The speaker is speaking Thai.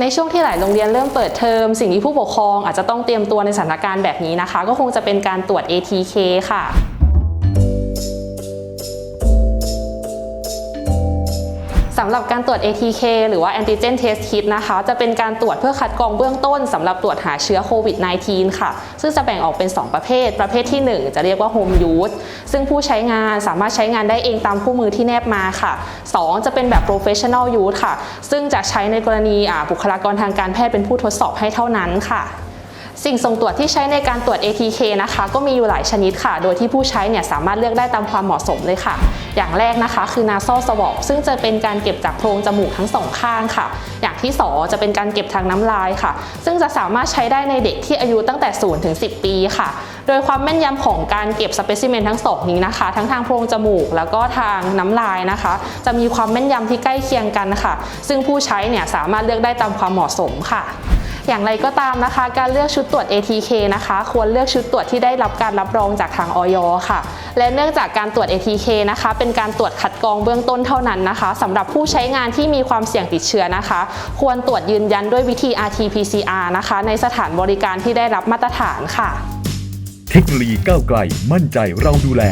ในช่วงที่หลายโรงเรียนเริ่มเปิดเทอมสิ่งที่ผู้ปกครองอาจจะต้องเตรียมตัวในสถานการณ์แบบนี้นะคะ ก็คงจะเป็นการตรวจ ATK ค่ะ สำหรับการตรวจ ATK หรือว่า Antigen Test Kit นะคะ จะเป็นการตรวจเพื่อคัดกรองเบื้องต้นสำหรับตรวจหาเชื้อโควิด -19 ค่ะ ซึ่งจะแบ่งออกเป็น 2 ประเภท ประเภทที่ 1 จะเรียกว่า Home Use ซึ่งผู้ใช้งานสามารถใช้งานได้เองตามคู่มือที่แนบมาค่ะ 2 จะเป็นแบบ Professional Use ค่ะ ซึ่งจะใช้ในกรณีอ่าบุคลากรทางการแพทย์เป็นผู้ทดสอบให้เท่านั้นค่ะ สิ่งส่งตรวจที่ใช้ในการตรวจ ATK นะคะ ก็มีอยู่หลายชนิดค่ะ โดยที่ผู้ใช้เนี่ยสามารถเลือกได้ตามความเหมาะสมเลยค่ะ อย่างแรกนะคะคือ nasal swab ซึ่งจะเป็นการเก็บจากโพรงจมูกทั้งสองข้างค่ะ อย่างที่ 2 จะเป็นการเก็บทางน้ำลายค่ะ ซึ่งจะสามารถใช้ได้ในเด็กที่อายุตั้งแต่0ถึง10 ปีค่ะ โดยความแม่นยำของการเก็บสเปซิเมนทั้งสองนี้นะคะ ทั้งทางโพรงจมูกแล้วก็ทางน้ำลายนะคะ จะมีความแม่นยำที่ใกล้เคียงกันค่ะ ซึ่งผู้ใช้เนี่ยสามารถเลือกได้ตามความเหมาะสมค่ะ อย่างไรก็ตามนะคะ การเลือกชุดตรวจ ATK นะคะ ควรเลือกชุดตรวจที่ได้รับการรับรองจากทางออยค่ะ และเนื่องจากการตรวจ ATK นะคะ เป็นการตรวจคัดกรองเบื้องต้นเท่านั้นนะคะสำหรับผู้ใช้งานที่มีความเสี่ยงติดเชื้อนะคะ ควรตรวจยืนยันด้วยวิธี RT-PCR นะคะ ในสถานบริการที่ได้รับมาตรฐานค่ะ เทคโนโลยีก้าวไกลมั่นใจเราดูแล